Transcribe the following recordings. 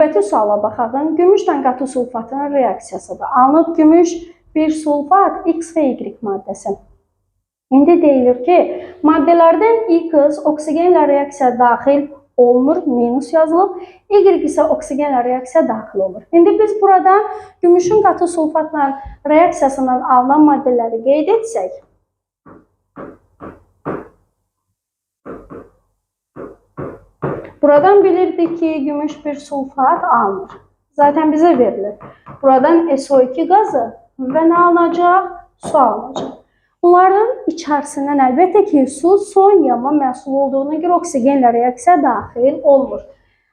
Növbəti suala baxaq. Gümüşlə qatı sulfatının reaksiyasıdır. Alınıb gümüş bir sulfat X və Y maddəsi. İndi deyilir ki, maddələrdən X oksigenlə reaksiya daxil olmur, minus yazılıb. Y isə oksigenlə reaksiya daxil olur. İndi biz buradan gümüşün qatı sulfatla reaksiyasından alınan maddələri qeyd etsək, Buradan bilirdik ki, gümüş bir sulfat alınır. Zaten bize verilir. Buradan SO2 gazı və nə alınacaq? Su alınacaq. Bunların içərisindən əlbəttə ki, su son yanma məhsulu olduğuna görə oksigenlə reaksiya daxil olmur.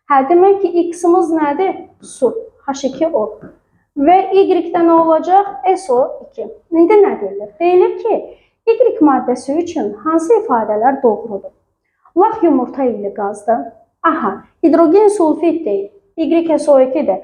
Hə, demək ki, X-imiz nədir? Su, H2O. Və Y-də nə olacaq? SO2. İndi nə deyilir? Deyilir ki, Y maddəsi üçün hansı ifadələr doğrudur? Laq yumurta illi qazdır. Aha, hidrogen sulfit deyil. YSO2-dir.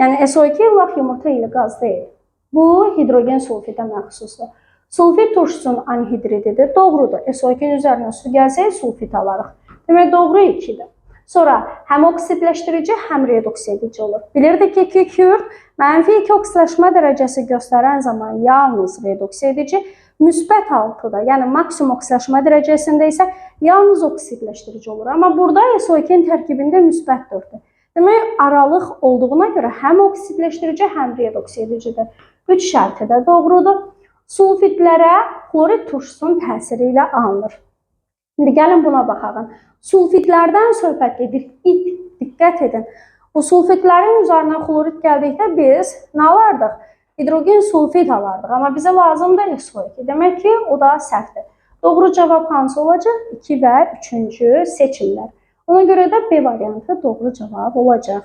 Yəni SO2 laq yumurta illi qaz deyil. Bu hidrogen sulfitə məxsusdur. Sulfit turşusunun anhidrididir. Doğrudur. SO2-nin üzərinə su gəlsək sulfit alarıq. Demək doğru 2-dir. Sonra həm oksidləşdirici, həm reduks edici olur. Bilirdik ki, kükürt mənfi 2 oksidləşmə dərəcəsi göstərən zaman yalnız reduks edici, müsbət 6-da, yəni maksimum oksidləşmə dərəcəsində isə yalnız oksidləşdirici olur. Amma burada SO2-nin tərkibində müsbət 4-dür. Demək, aralıq olduğuna görə həm oksidləşdirici, həm reduks edicidir. 3 şərti də doğrudur. Sulfitlərə xlorid turşusunun təsiri ilə alınır. İndi gəlin buna baxaq. Sulfitlərdən söhbət edir. İt, diqqət edin. Bu sulfitlərin üzərinə xlorid gəldikdə biz nə alardıq? Hidrogen sulfit alardıq. Amma bizə lazımdır SO2. Demək ki, o da səhvdir. Doğru cavab hansı olacaq? 2 və 3-cü seçimlər. Ona görə də B variantı doğru cavab olacaq.